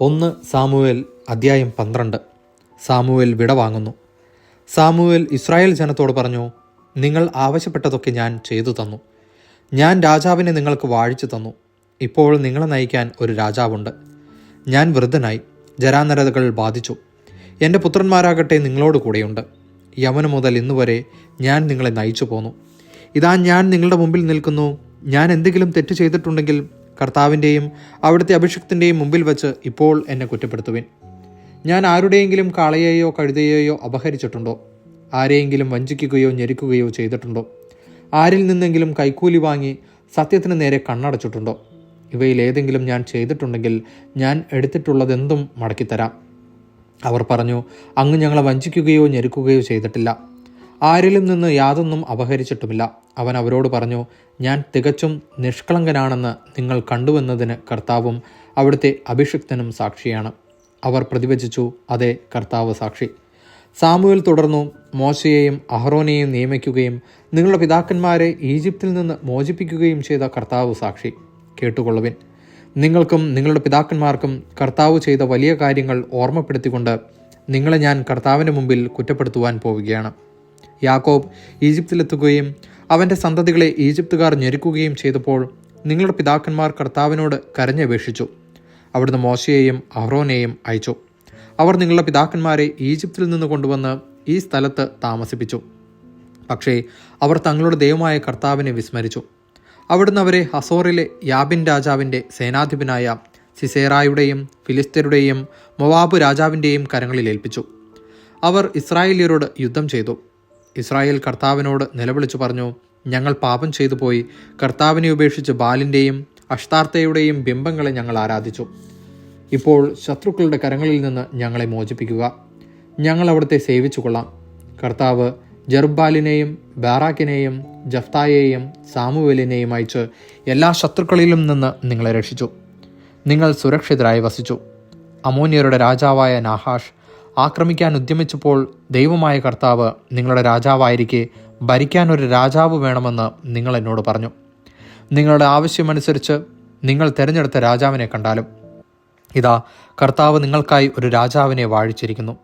ഒന്ന് സാമുവേൽ അദ്ധ്യായം പന്ത്രണ്ട്. സാമുവേൽ വിട വാങ്ങുന്നു. സാമുവേൽ ഇസ്രായേൽ ജനത്തോട് പറഞ്ഞു നിങ്ങൾ ആവശ്യപ്പെട്ടതൊക്കെ ഞാൻ ചെയ്തു തന്നു. ഞാൻ രാജാവിനെ നിങ്ങൾക്ക് വാഴിച്ചു തന്നു. ഇപ്പോൾ നിങ്ങളെ നയിക്കാൻ ഒരു രാജാവുണ്ട്. ഞാൻ വൃദ്ധനായി ജരാനരതകൾ ബാധിച്ചു. എന്റെ പുത്രന്മാരാകട്ടെ നിങ്ങളോട് കൂടെയുണ്ട്. യമന മുതൽ ഇന്നുവരെ ഞാൻ നിങ്ങളെ നയിച്ചു പോന്നു ഇതാ ഞാൻ നിങ്ങളുടെ മുമ്പിൽ നിൽക്കുന്നു. ഞാൻ എന്തെങ്കിലും തെറ്റ് ചെയ്തിട്ടുണ്ടെങ്കിൽ കർത്താവിന്റെയും അവിടുത്തെ അഭിഷിക്തിന്റെയും മുമ്പിൽ വച്ച് ഇപ്പോൾ എന്നെ കുറ്റപ്പെടുത്തുവിൻ. ഞാൻ ആരുടെയെങ്കിലും കാളയെയോ കഴുതയെയോ അപഹരിച്ചിട്ടുണ്ടോ? ആരെയെങ്കിലും വഞ്ചിക്കുകയോ ഞെരുക്കുകയോ ചെയ്തിട്ടുണ്ടോ? ആരിൽ നിന്നെങ്കിലും കൈക്കൂലി വാങ്ങി സത്യത്തിന് നേരെ കണ്ണടച്ചിട്ടുണ്ടോ? ഇവയിൽ ഏതെങ്കിലും ഞാൻ ചെയ്തിട്ടുണ്ടെങ്കിൽ ഞാൻ എടുത്തിട്ടുള്ളതെന്തും മടക്കിത്തരാം. അവർ പറഞ്ഞു അങ്ങ് ഞങ്ങളെ വഞ്ചിക്കുകയോ ഞെരുക്കുകയോ ചെയ്തിട്ടില്ല. ആരിലും നിന്ന് യാതൊന്നും അപഹരിച്ചിട്ടുമില്ല. അവൻ അവരോട് പറഞ്ഞു ഞാൻ തികച്ചും നിഷ്കളങ്കനാണെന്ന് നിങ്ങൾ കണ്ടുവെന്നതിന് കർത്താവും അവിടുത്തെ അഭിഷിക്തനും സാക്ഷിയാണ്. അവർ പ്രതിവചിച്ചു അതെ കർത്താവ് സാക്ഷി. സാമുവിൽ തുടർന്നു മോശയെയും അഹ്റോനെയും നിയമിക്കുകയും നിങ്ങളുടെ പിതാക്കന്മാരെ ഈജിപ്തിൽ നിന്ന് മോചിപ്പിക്കുകയും ചെയ്ത കർത്താവ് സാക്ഷി. കേട്ടുകൊള്ളുവിൻ. നിങ്ങൾക്കും നിങ്ങളുടെ പിതാക്കന്മാർക്കും കർത്താവ് ചെയ്ത വലിയ കാര്യങ്ങൾ ഓർമ്മപ്പെടുത്തിക്കൊണ്ട് നിങ്ങളെ ഞാൻ കർത്താവിന്റെ മുമ്പിൽ കുറ്റപ്പെടുത്തുവാൻ പോവുകയാണ്. യാക്കോബ് ഈജിപ്തിലെത്തുകയും അവന്റെ സന്തതികളെ ഈജിപ്തുകാർ ഞെരുക്കുകയും ചെയ്തപ്പോൾ നിങ്ങളുടെ പിതാക്കന്മാർ കർത്താവിനോട് കരഞ്ഞപേക്ഷിച്ചു. അവിടുന്ന് മോശയെയും അഹ്റോനെയും അയച്ചു. അവർ നിങ്ങളുടെ പിതാക്കന്മാരെ ഈജിപ്തിൽ നിന്ന് കൊണ്ടുവന്ന് ഈ സ്ഥലത്ത് താമസിപ്പിച്ചു. പക്ഷേ അവർ തങ്ങളുടെ ദൈവമായ കർത്താവിനെ വിസ്മരിച്ചു. അവിടുന്ന് അവരെ ഹസോറിലെ യാബിൻ രാജാവിന്റെ സേനാധിപനായ സിസേറായുടെയും ഫിലിസ്തരുടെയും മൊവാബ് രാജാവിന്റെയും കരങ്ങളിൽ ഏൽപ്പിച്ചു. അവർ ഇസ്രായേലിയരോട് യുദ്ധം ചെയ്തു. ഇസ്രായേൽ കർത്താവിനോട് നിലവിളിച്ചു പറഞ്ഞു ഞങ്ങൾ പാപം ചെയ്തു പോയി. കർത്താവിനെ ഉപേക്ഷിച്ച് ബാലിന്റെയും അഷ്ടാർത്ഥയുടെയും ബിംബങ്ങളെ ഞങ്ങൾ ആരാധിച്ചു. ഇപ്പോൾ ശത്രുക്കളുടെ കരങ്ങളിൽ നിന്ന് ഞങ്ങളെ മോചിപ്പിക്കുക. ഞങ്ങൾ അവിടുത്തെ സേവിച്ചു കൊള്ളാം. കർത്താവ് ജർബാലിനെയും ബാറാക്കിനെയും ജഫ്തായെയും സാമുവേലിനെയും അയച്ച് എല്ലാ ശത്രുക്കളിലും നിന്ന് നിങ്ങളെ രക്ഷിച്ചു. നിങ്ങൾ സുരക്ഷിതരായി വസിച്ചു. അമോനിയരുടെ രാജാവായ നാഹാഷ് ആക്രമിക്കാൻ ഉദ്യമിച്ചപ്പോൾ ദൈവമായ കർത്താവ് നിങ്ങളുടെ രാജാവായിരിക്കെ ഭരിക്കാൻ ഒരു രാജാവ് വേണമെന്ന് നിങ്ങൾ എന്നോട് പറഞ്ഞു. നിങ്ങളുടെ ആവശ്യമനുസരിച്ച് നിങ്ങൾ തിരഞ്ഞെടുത്ത രാജാവിനെ കണ്ടാലും. ഇതാ കർത്താവ് നിങ്ങൾക്കായി ഒരു രാജാവിനെ വാഴിച്ചിരിക്കുന്നു.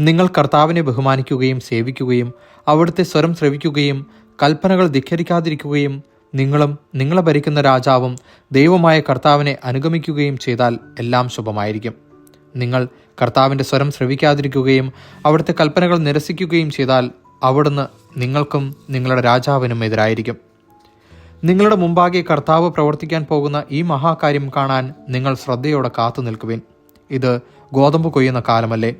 നിങ്ങൾ കർത്താവിനെ ബഹുമാനിക്കുകയും സേവിക്കുകയും അവിടുത്തെ സ്വരം ശ്രവിക്കുകയും കൽപ്പനകൾ ധിഖരിക്കാതിരിക്കുകയും നിങ്ങളും നിങ്ങളെ ഭരിക്കുന്ന രാജാവും ദൈവമായ കർത്താവിനെ അനുഗമിക്കുകയും ചെയ്താൽ എല്ലാം ശുഭമായിരിക്കും. നിങ്ങൾ കർത്താവിന്റെ സ്വരം ശ്രവിക്കാതിരിക്കുകയും അവിടുത്തെ കൽപ്പനകൾ നിരസിക്കുകയും ചെയ്താൽ അവിടുന്ന് നിങ്ങൾക്കും നിങ്ങളുടെ രാജാവിനും എതിരായിരിക്കും. നിങ്ങളുടെ മുമ്പാകെ കർത്താവ് പ്രവർത്തിക്കാൻ പോകുന്ന ഈ മഹാകാര്യം കാണാൻ നിങ്ങൾ ശ്രദ്ധയോടെ കാത്തു നിൽക്കുവിൻ. ഇത് ഗോതമ്പ് കൊയ്യുന്ന കാലമല്ലേ.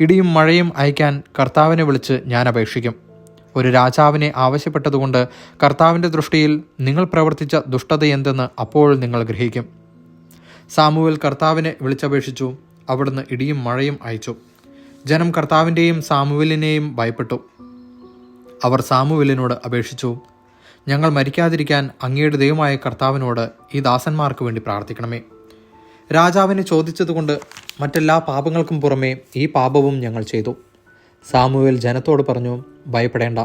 ഇടിയും മഴയും അയക്കാൻ കർത്താവിനെ വിളിച്ച് ഞാൻ അപേക്ഷിക്കും. ഒരു രാജാവിനെ ആവശ്യപ്പെട്ടതുകൊണ്ട് കർത്താവിന്റെ ദൃഷ്ടിയിൽ നിങ്ങൾ പ്രവർത്തിച്ച ദുഷ്ടത എന്തെന്ന് അപ്പോൾ നിങ്ങൾ ഗ്രഹിക്കും. സാമുവൽ കർത്താവിനെ വിളിച്ചപേക്ഷിച്ചു. അവിടുന്ന് ഇടിയും മഴയും അയച്ചു. ജനം കർത്താവിന്റെയും സാമുവലിനെയും ഭയപ്പെട്ടു. അവർ സാമുവലിനോട് അപേക്ഷിച്ചു ഞങ്ങൾ മരിക്കാതിരിക്കാൻ അങ്ങയുടെ ദൈവമായ കർത്താവിനോട് ഈ ദാസന്മാർക്ക് വേണ്ടി പ്രാർത്ഥിക്കണമേ. രാജാവിനെ ചോദിച്ചതുകൊണ്ട് മറ്റെല്ലാ പാപങ്ങൾക്കും പുറമേ ഈ പാപവും ഞങ്ങൾ ചെയ്തു. സാമുവേൽ ജനത്തോട് പറഞ്ഞു ഭയപ്പെടേണ്ട.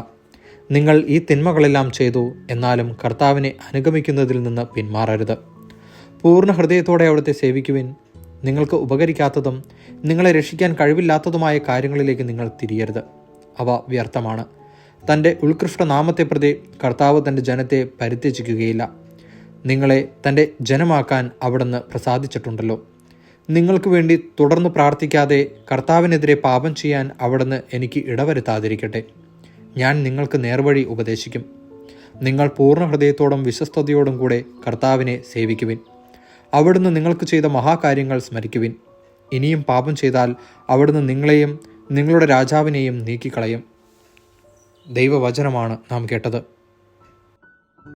നിങ്ങൾ ഈ തിന്മകളെല്ലാം ചെയ്തു എന്നാലും കർത്താവിനെ അനുഗമിക്കുന്നതിൽ നിന്ന് പിന്മാറരുത്. പൂർണ ഹൃദയത്തോടെ അവിടുത്തെ സേവിക്കുവിൻ നിങ്ങൾക്ക് ഉപകരിക്കാത്തതും നിങ്ങളെ രക്ഷിക്കാൻ കഴിവില്ലാത്തതുമായ കാര്യങ്ങളിലേക്ക് നിങ്ങൾ തിരിയരുത്. അവ വ്യർത്ഥമാണ്. തന്റെ ഉത്കൃഷ്ട നാമത്തെ പ്രതി കർത്താവ് തന്റെ ജനത്തെ പരിത്യജിക്കുകയില്ല. നിങ്ങളെ തന്റെ ജനമാക്കാൻ അവിടുന്ന് പ്രസാദിച്ചിട്ടുണ്ടല്ലോ. നിങ്ങൾക്ക് വേണ്ടി തുടർന്ന് പ്രാർത്ഥിക്കാതെ കർത്താവിനെതിരെ പാപം ചെയ്യാൻ അവിടുന്ന് എനിക്ക് ഇടവരുത്താതിരിക്കട്ടെ. ഞാൻ നിങ്ങൾക്ക് നേർവഴി ഉപദേശിക്കും. നിങ്ങൾ പൂർണ ഹൃദയത്തോടും വിശ്വസ്തയോടും കൂടെ കർത്താവിനെ സേവിക്കുവിൻ. അവിടുന്ന് നിങ്ങൾക്ക് ചെയ്ത മഹാകാര്യങ്ങൾ സ്മരിക്കുവിൻ. ഇനിയും പാപം ചെയ്താൽ അവിടുന്ന് നിങ്ങളെയും നിങ്ങളുടെ രാജാവിനെയും നീക്കിക്കളയും. ദൈവവചനമാണ് നാം കേട്ടത്.